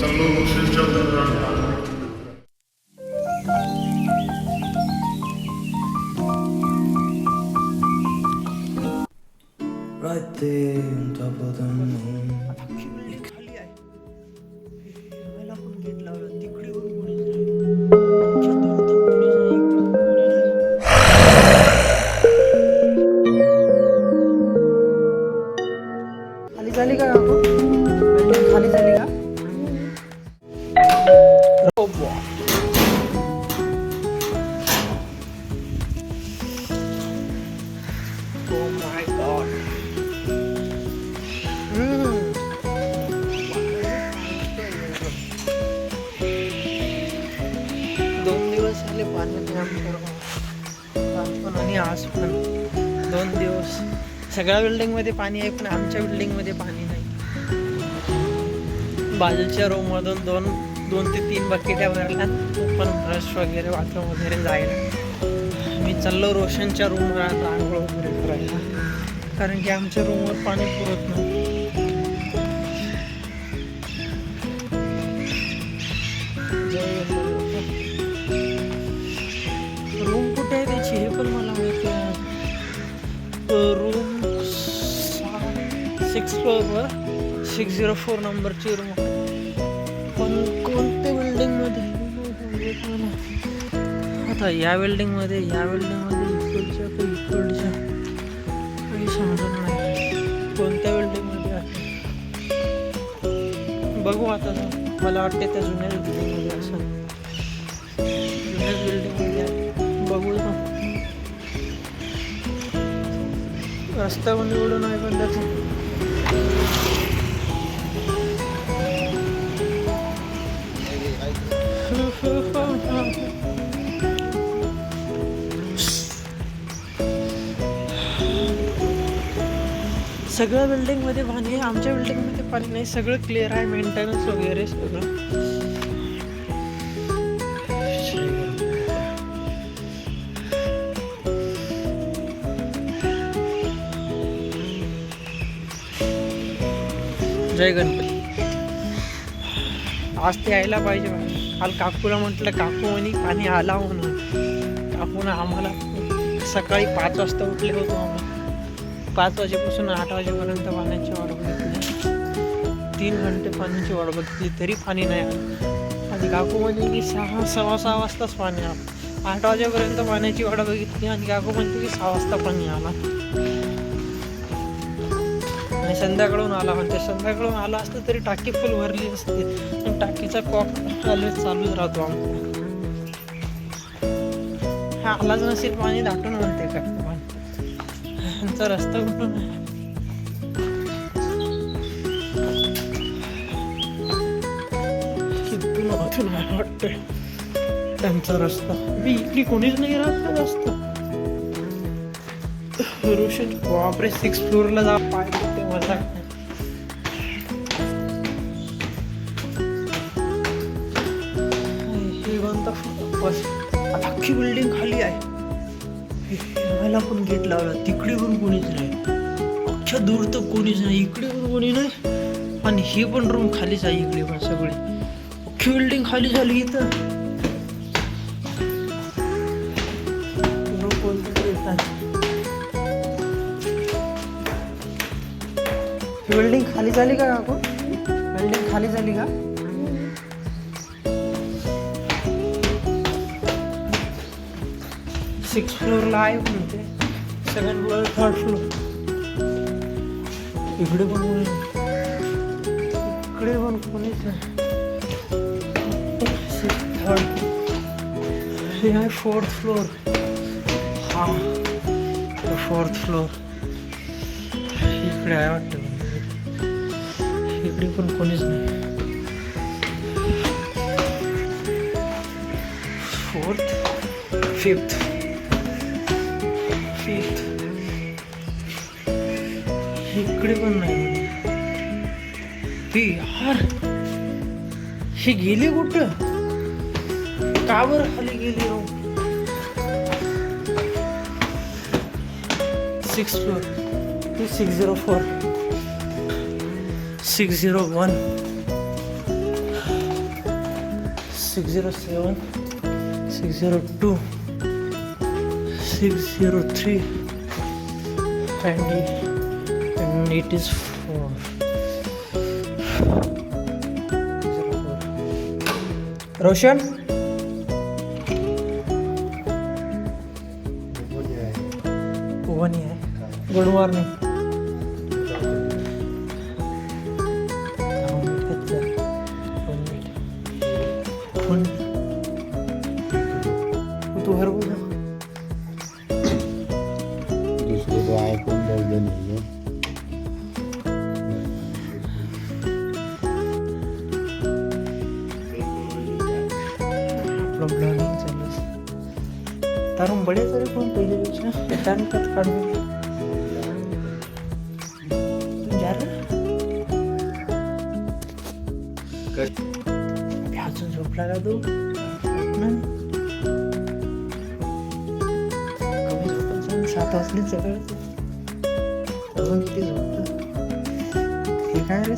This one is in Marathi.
दरम्यान Right there on top of the moon. खाली आहे गेट लावलं दोन दिवस. सगळ्या बिल्डिंगमध्ये पाणी आहे पण आमच्या बिल्डिंगमध्ये पाणी नाही. बाजूच्या रूममधून दोन दोन ते तीन बकेट्या भरल्या. पण ब्रश वगैरे बाथरूम वगैरे जायला. मी चाललो रोशनच्या रूमवर आता आंघोळ वगैरे करायला. कारण की आमच्या रूमवर पाणी पुरत नाही. फ्लोअरवर सिक्स झिरो फोर नंबरची रूम पण कोणत्या बिल्डिंगमध्ये आता या बिल्डिंगमध्ये या बिल्डिंगमध्ये इकडच्या का इकडच्या? काही समजत नाही. कोणत्या बिल्डिंगमध्ये आहे? बघू आता. मला वाटते त्या जुन्या बिल्डिंगमध्ये असं जुन्याच बिल्डिंगमध्ये आहे. बघू रस्ता पण एवढं नाही पण त्याचं. सगळ्या बिल्डिंगमध्ये पाणी आहे. आमच्या बिल्डिंगमध्ये पाणी नाही. सगळं क्लिअर आहे. मेंटेनन्स वगैरे सगळं. जय गणपती. आज ते यायला पाहिजे बा. काल काकूला म्हटलं काकू म्हणे पाणी आला म्हणून. काकून आम्हाला सकाळी पाच वाजता उठले होतो आम्ही. पाच वाजेपासून आठ वाजेपर्यंत पाण्याची वाट बघितली तीन घंटे पाण्याची वाट बघितली तरी पाणी नाही आलं. आणि काकू म्हणजे की सहा सव्वा सहा वाजताच पाणी आलं. आठ वाजेपर्यंत पाण्याची वाट बघितली आणि काकू म्हणते की सहा वाजता पाणी आला. आणि संध्याकाळून आला म्हणते संध्याकाळून आला असतं तरी टाकी फुल भरली असते. आणि टाकीचा कॉक ऑलवेज चालूच राहतो आमचा. हा आलाच नसेल पाणी दाटून म्हणते का? त्यांचा रस्ता कुठून आहे? किती आहे वाटतंय. त्यांचा रस्ता. मी इकडे कोणीच नाही राहत का रस्ता रोशन बापरे सिक्स फ्लोअरला जा. पाय कुठे मजा अख्खी बिल्डिंग खाली आहे. मला पण गेट लावला. तिकडे पण कोणीच नाही. अख्ख्या दूर तर कोणीच नाही. इकडे पण कोणी नाही. आणि ही पण रूम खालीच आहे इकडे पण सगळी. अख्खी बिल्डिंग खाली झाली इथं. ही बिल्डिंग खाली झाली का काकू बिल्डिंग खाली झाली का? सिक्स फ्लोअरला आहे म्हणते. सेकंड फ्लोअर थर्ड फ्लोअर इकडे पण कोणी इकडे पण कोणीच थर्ड हे आहे फोर्थ फ्लोअर हा फोर्थ फ्लोअर इकडे आहे वाटतं. इकडे पण कोणीच नाही. फोर्थ फिफ्थ फिफ्थ इकडे पण नाही ती यार. ही गेली कुठं? का बरं खाली गेली हो six floor six zero four 601 607 602 603 and, and it is 4 Roshan? One year. Good morning. तू बोल दूसरे नहीं चालू आहे. तारून बडे तरी पण पहिल्यापेक्षा त्याच्याने त्यात काढून तू जा रे. अबे, अजून झोपला का तू सात वाजले सकाळचं अजून किती झोपतं हे काय रे